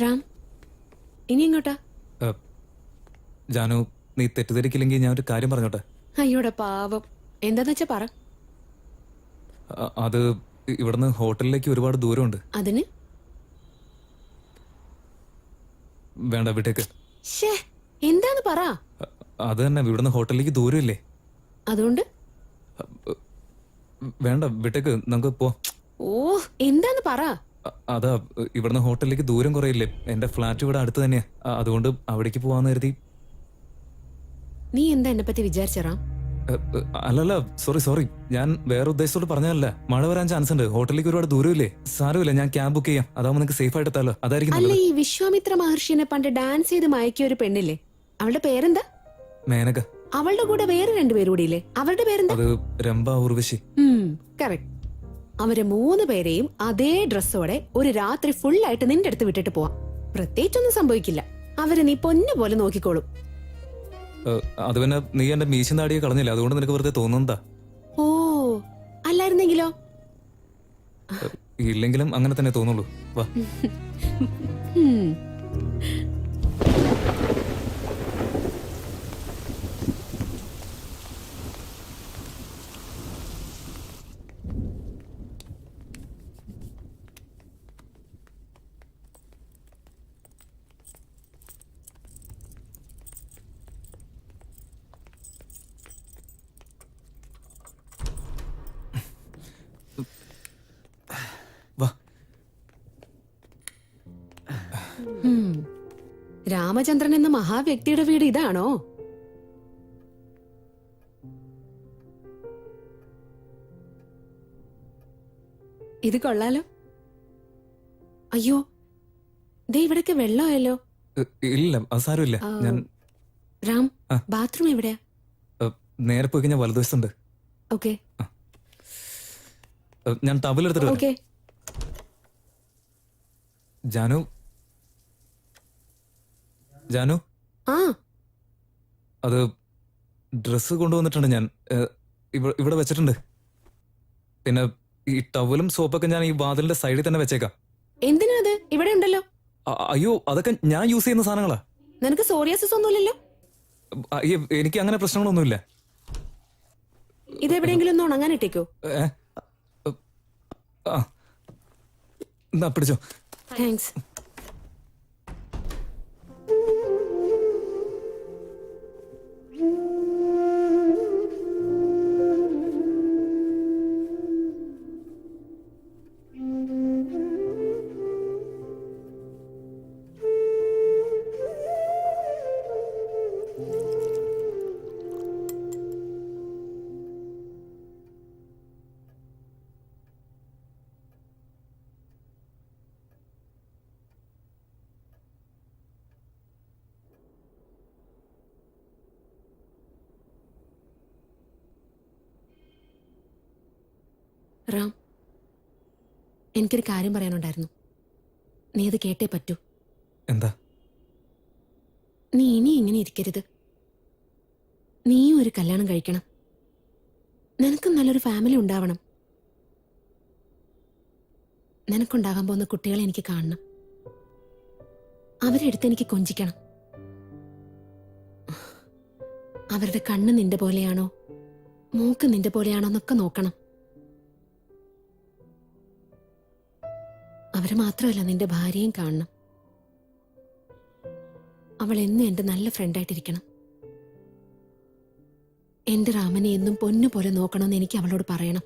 രാം ഇനി എങ്ങോട്ടാ? ജാനു നീ തെറ്റിദ്ധരിക്കില്ലെങ്കിൽ ഞാൻ ഒരു കാര്യം പറഞ്ഞോട്ടെ? അയ്യോടെ പാവം. എന്താന്ന് വെച്ചാ പറ. അത് ഇവിടുന്ന് ഹോട്ടലിലേക്ക് ഒരുപാട് ദൂരമുണ്ട്. അതിന്? വേണ്ട വിട്ടേക്ക്. എന്താന്ന് പറ. അത് തന്നെ ഇവിടുന്ന് ഹോട്ടലിലേക്ക് ദൂരമില്ലേ? അതുകൊണ്ട്? വേണ്ട വിട്ടേക്ക് നമുക്ക് പോ. ഓ എന്താന്ന് പറ. അതാ ഇവിടുന്ന് ഹോട്ടലിലേക്ക് ദൂരം കുറയില്ലേ? എന്റെ ഫ്ലാറ്റ് ഇവിടെ അടുത്ത് തന്നെയാ. അതുകൊണ്ട് അവിടേക്ക് പോവാന്ന് കരുതി. നീ എന്താ എന്നെ പറ്റി വിചാരിച്ച റാം? ഏ, ഏ, അല്ലല്ല സോറി സോറി. ഞാൻ വേറെ ഉദ്ദേശത്തോട് പറഞ്ഞതല്ല. മഴ വരാൻ ചാൻസ് ഉണ്ട്. ഹോട്ടലിലേക്ക് ഒരുപാട് ദൂരമില്ലേ? സാരമില്ല ഞാൻ ക്യാബ് ബുക്ക് ചെയ്യാം. അതാവുമ്പോൾ നിങ്ങൾക്ക് സേഫ് ആയിട്ട് എത്താലോ. അതായിരിക്കും അല്ല ഈ വിശ്വാമിത്ര മഹർഷിനെ പണ്ട് ഡാൻസ് ചെയ്ത് മയക്കിയ ഒരു പെണ്ണില്ലേ? അവളുടെ പേരെന്താ? മേനക. അവളുടെ കൂടെ വേറെ രണ്ടുപേരും കൂടി ഇല്ലേ അവരുടെ പേരെന്താ? അത് രംഭ ഉർവശി. കറക്റ്റ് അവരെ മൂന്ന് പേരെയും അതേ ഡ്രസ്സോടെ ഒരു രാത്രി ഫുൾ ആയിട്ട് നിന്റെ അടുത്ത് വിട്ടിട്ട് പോവാം. പ്രത്യേകിച്ചൊന്നും സംഭവിക്കില്ല. അവരെ നീ പൊന്നു പോലെ നോക്കിക്കോളും. അത് പിന്നെ നീ എന്റെ മീശം നാടിയെ കളഞ്ഞില്ല? അതുകൊണ്ട് നിനക്ക് വെറുതെ തോന്നുന്നതാ. ഓ അല്ലായിരുന്നെങ്കിലോ? ഇല്ലെങ്കിലും അങ്ങനെ തന്നെ തോന്നുള്ളൂ. വാ. രാമചന്ദ്രൻ എന്ന മഹാവ്യക്തിയുടെ വീട് ഇതാണോ? ഇത് കൊള്ളാലോ. അയ്യോ ദേ ഇവിടൊക്കെ വെള്ളമായല്ലോ. ഇല്ല അസാരമില്ല. സാരമില്ല ഞാൻ രാം. ബാത്റൂം എവിടെയാ? നേരെ പോയി കഴിഞ്ഞാൽ വലതുവശത്തുണ്ട്. ഓക്കെ. ഞാൻ ഓക്കെ. ജാനു ജാനു? ആ. അത് ഡ്രസ്സ് കൊണ്ടുവന്നിട്ടുണ്ട് ഞാൻ. ഇവിടെ വെച്ചിട്ടുണ്ട്. പിന്നെ ഈ ടവലും സോപ്പൊക്കെ ഞാൻ ഈ വാതിലിന്റെ സൈഡിൽ തന്നെ വെച്ചേക്കാം. എന്തിനാ അത്? ഇവിടെ ഉണ്ടല്ലോ. അയ്യോ അതൊക്കെ ഞാൻ യൂസ് ചെയ്യുന്ന സാധനങ്ങളാ. നിനക്ക് സോറിയാസിസ് ഒന്നുമില്ലല്ലോ അയ്യോ എനിക്ക് അങ്ങനെ പ്രശ്നങ്ങളൊന്നുമില്ല ഇത് എവിടെയെങ്കിലും ഒന്ന് ഉണങ്ങാൻ ഇട്ടേക്കോ? എന്നാ പിടിച്ചോ. താങ്ക്സ് റാം എനിക്കൊരു കാര്യം പറയാനുണ്ടായിരുന്നു. നീ അത് കേട്ടേ പറ്റൂ. എന്താ? നീ ഇനി ഇങ്ങനെ ഇരിക്കരുത്. നീയും ഒരു കല്യാണം കഴിക്കണം. നിനക്കും നല്ലൊരു ഫാമിലി ഉണ്ടാവണം. നിനക്കുണ്ടാകാൻ പോകുന്ന കുട്ടികളെ എനിക്ക് കാണണം. അവരെ അടുത്ത് എനിക്ക് കൊഞ്ചിക്കണം. അവരുടെ കണ്ണ് നിന്റെ പോലെയാണോ? മൂക്ക് നിന്റെ പോലെയാണോ എന്നൊക്കെ നോക്കണം. അവരെ മാത്രമല്ല നിന്റെ ഭാര്യയും കാണണം. അവൾ എന്നും എന്റെ നല്ല ഫ്രണ്ടായിട്ടിരിക്കണം. എന്റെ രാമനെ എന്നും പൊന്നു പോലെ നോക്കണമെന്ന് എനിക്ക് അവളോട് പറയണം.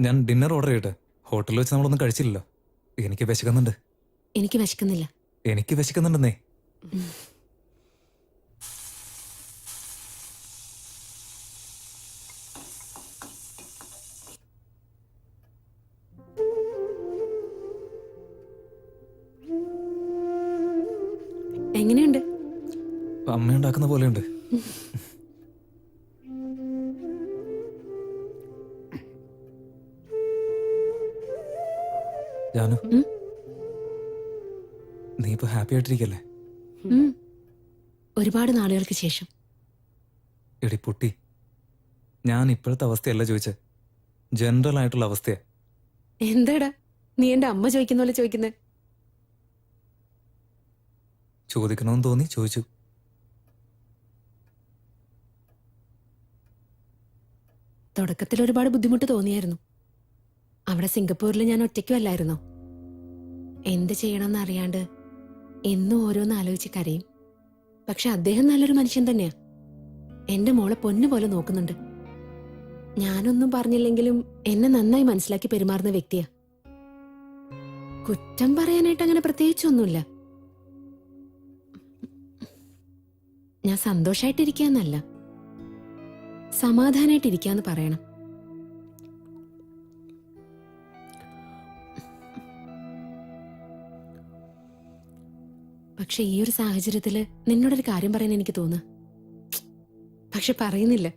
ഞാൻ ഡിന്നർ ഓർഡർ ചെയ്യട്ടെ? ഹോട്ടലിൽ വെച്ച് നമ്മളൊന്നും കഴിച്ചില്ലല്ലോ. എനിക്ക് വിശക്കുന്നുണ്ട്. എനിക്ക് വിശക്കുന്നില്ല. എനിക്ക് വിശക്കുന്നുണ്ടെന്നേ. എങ്ങനെയുണ്ട്? അമ്മ ഉണ്ടാക്കുന്ന പോലെയുണ്ട് ജാനു. ഉം? നീ ഇപ്പൊ ഹാപ്പി ആയിട്ടിരിക്കല്ലേ? ഉം. ഒരുപാട് നാളുകൾക്ക് ശേഷം. എടി പൊട്ടി ഞാൻ ഇപ്പോഴത്തെ അവസ്ഥയല്ല ചോദിച്ചത് ജനറൽ ആയിട്ടുള്ള അവസ്ഥയാ. എന്താടാ? നീ എന്റെ അമ്മ ചോദിക്കുന്ന പോലെ ചോദിക്കുന്നേ? ചോദിക്കണമെന്ന് തോന്നി ചോദിച്ചു. തുടക്കത്തിൽ ഒരുപാട് ബുദ്ധിമുട്ട് തോന്നിയായിരുന്നു. അവിടെ സിംഗപ്പൂരിൽ ഞാൻ ഒറ്റയ്ക്കും അല്ലായിരുന്നോ? എന്ത് ചെയ്യണമെന്ന് അറിയാണ്ട് എന്നും ഓരോന്ന് ആലോചിച്ച് കരയും. പക്ഷെ അദ്ദേഹം നല്ലൊരു മനുഷ്യൻ തന്നെയാ. എന്റെ മോളെ പൊന്നു പോലെ നോക്കുന്നുണ്ട്. ഞാനൊന്നും പറഞ്ഞില്ലെങ്കിലും എന്നെ നന്നായി മനസ്സിലാക്കി പെരുമാറുന്ന വ്യക്തിയാ. കുറ്റം പറയാനായിട്ട് അങ്ങനെ പ്രത്യേകിച്ചൊന്നുമില്ല. ഞാൻ സന്തോഷായിട്ടിരിക്കാന്നല്ല. സമാധാനായിട്ടിരിക്കാന്ന് പറയണം. പക്ഷെ ഈ ഒരു സാഹചര്യത്തിൽ നിന്നോടൊരു കാര്യം പറയാൻ എനിക്ക് തോന്നു. പക്ഷെ പറയുന്നില്ല.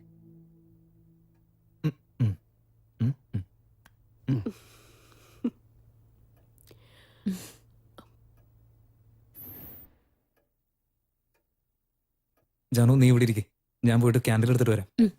ജാനു നീ ഇവിടെ ഇരിക്കേ. ഞാൻ പോയിട്ട് ക്യാൻഡിൽ എടുത്തിട്ട് വരാം.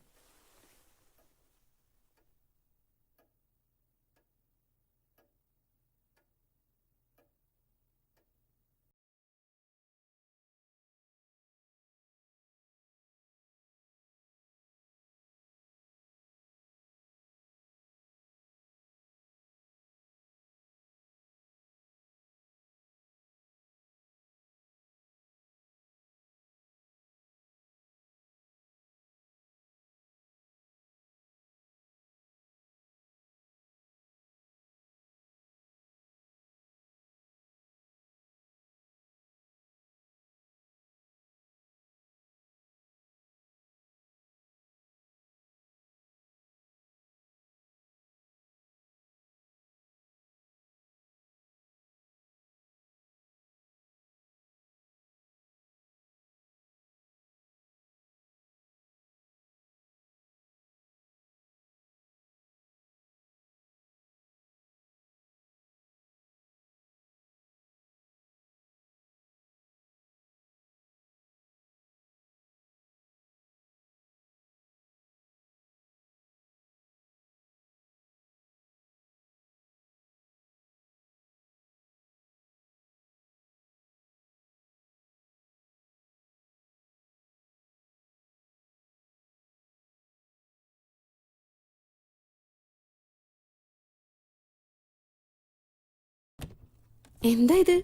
എന്താ ഇത്?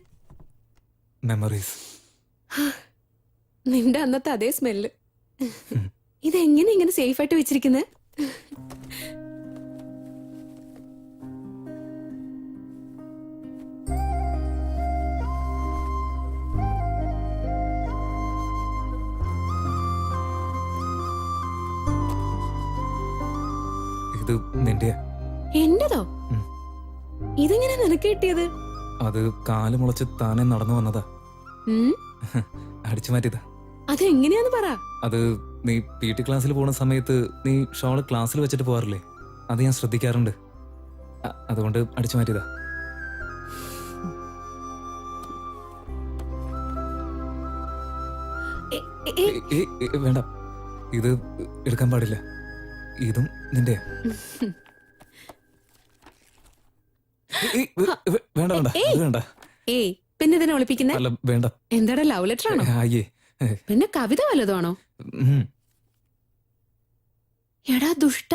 മെമ്മറീസ് നിന്റെ അന്നത്തെ അതേ സ്മെല്ല്. ഇതെങ്ങനെ ഇങ്ങനെ സേഫ് ആയിട്ട് വെച്ചിരിക്കുന്നത് ഇത് നിന്റെയാ. എന്റതോ. ഇതെങ്ങനെ നിനക്ക് കിട്ടിയത്? അത് കാൽ മുളച്ച് താനെ നടന്നു വന്നതാ? അടിച്ചു മാറ്റിയതാ. അതെങ്ങനെയാന്ന് പറ. അത് നീ പി ടി ക്ലാസ്സിൽ പോണ സമയത്ത് നീ ഷോൾ ക്ലാസ്സിൽ വെച്ചിട്ട് പോകാറില്ലേ അത് ഞാൻ ശ്രദ്ധിക്കാറുണ്ട്. അതുകൊണ്ട് അടിച്ചു മാറ്റിയതാ. വേണ്ട. ഇത് എടുക്കാൻ പാടില്ല. ഇതും നിന്റെ വേണ്ട വേണ്ട. അത് വേണ്ട. ഏയ് പിന്നെ ഇതിനെ ഒളിപ്പിക്കുന്നേ? അല്ല വേണ്ട. എന്താടാ ലവ് ലെറ്റർ ആണോ? അയ്യേ പിന്നെ കവിത വല്ലതുമാണോ? ഉം. എടാ ദുഷ്ട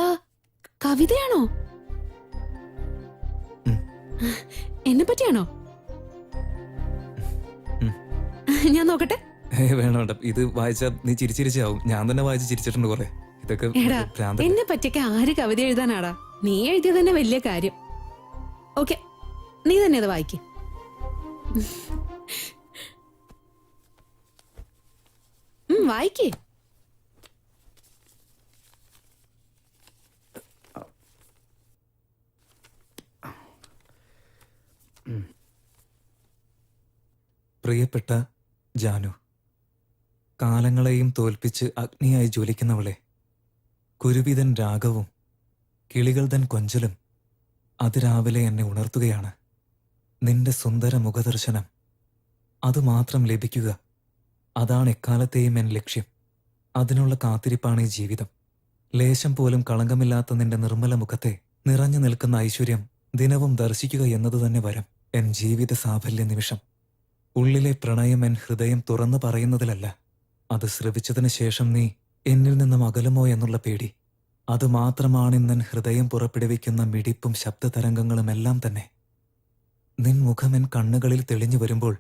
കവിതയാണോ? ഉം. എന്നെ പറ്റിയാണോ? ഉം. ഞാൻ നോക്കട്ടെ. വേണ്ട വേണ്ട. ഇത് വായിച്ചാ നീ ചിരിച്ചിരിച്ചാവും ഞാൻ തന്നെ വായിച്ച് ചിരിച്ചിട്ടുണ്ട് കുറെ. ഇതൊക്കെ എടാ, ഭ്രാന്ത് എന്നെ പറ്റിയൊക്കെ ആര് കവിത എഴുതാനാടാ? നീ എഴുതിയത് തന്നെ വലിയ കാര്യം. ഓക്കെ. നീ തന്നെ അത് വായിക്ക. വായിക്ക്. പ്രിയപ്പെട്ട ജാനു കാലങ്ങളെയും തോൽപ്പിച്ച് അഗ്നിയായി ജ്വലിക്കുന്നവളെ കുരുവിതൻ രാഗവും കിളികൾ തൻ കൊഞ്ചലും അതിരാവിലെ എന്നെ ഉണർത്തുകയാണ്. നിന്റെ സുന്ദര മുഖദർശനം. അതുമാത്രം ലഭിക്കുക. അതാണ് എക്കാലത്തെയും എൻ ലക്ഷ്യം. അതിനുള്ള കാത്തിരിപ്പാണ് ഈ ജീവിതം. ലേശം പോലും കളങ്കമില്ലാത്ത നിന്റെ നിർമ്മല മുഖത്തെ നിറഞ്ഞു നിൽക്കുന്ന ഐശ്വര്യം ദിനവും ദർശിക്കുക എന്നത് തന്നെ വരം. എൻ ജീവിത സാഫല്യ നിമിഷം. ഉള്ളിലെ പ്രണയം എൻ ഹൃദയം തുറന്നു പറയുന്നതിലല്ല. അത് ശ്രവിച്ചതിന് ശേഷം നീ എന്നിൽ നിന്നും അകലുമോ എന്നുള്ള പേടി. അത് മാത്രമാണ് ഇന്നൻ ഹൃദയം പുറപ്പെടുവിക്കുന്ന മിടിപ്പും ശബ്ദതരംഗങ്ങളും എല്ലാം തന്നെ. നിൻ മുഖമെൻ കണ്ണുകളിൽ തെളിഞ്ഞു വരുമ്പോൾ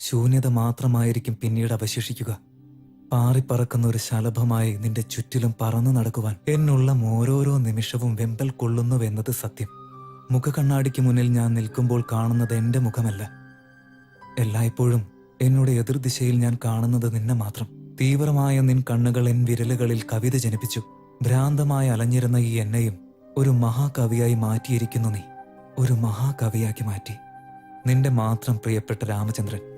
ശൂന്യത മാത്രമായിരിക്കും പിന്നീട് അവശേഷിക്കുക. പാറിപ്പറക്കുന്ന ഒരു ശലഭമായി നിന്റെ ചുറ്റിലും പറന്നു നടക്കുവാൻ എന്നുള്ള ഓരോരോ നിമിഷവും വെമ്പൽ കൊള്ളുന്നുവെന്നത് സത്യം. മുഖകണ്ണാടിക്ക് മുന്നിൽ ഞാൻ നിൽക്കുമ്പോൾ കാണുന്നത് എന്റെ മുഖമല്ല. എല്ലായ്പ്പോഴും എന്നോട് എതിർദിശയിൽ ഞാൻ കാണുന്നത് നിന്നെ മാത്രം. തീവ്രമായ നിൻ കണ്ണുകൾ എൻ വിരലുകളിൽ കവിത ജനിപ്പിച്ചു. ഭ്രാന്തമായി അലഞ്ഞിരുന്ന ഈ എന്നെയും ഒരു മഹാകവിയായി മാറ്റിയിരിക്കുന്നു നീ. ഒരു മഹാകവിയാക്കി മാറ്റി. നിന്റെ മാത്രം പ്രിയപ്പെട്ട രാമചന്ദ്രൻ.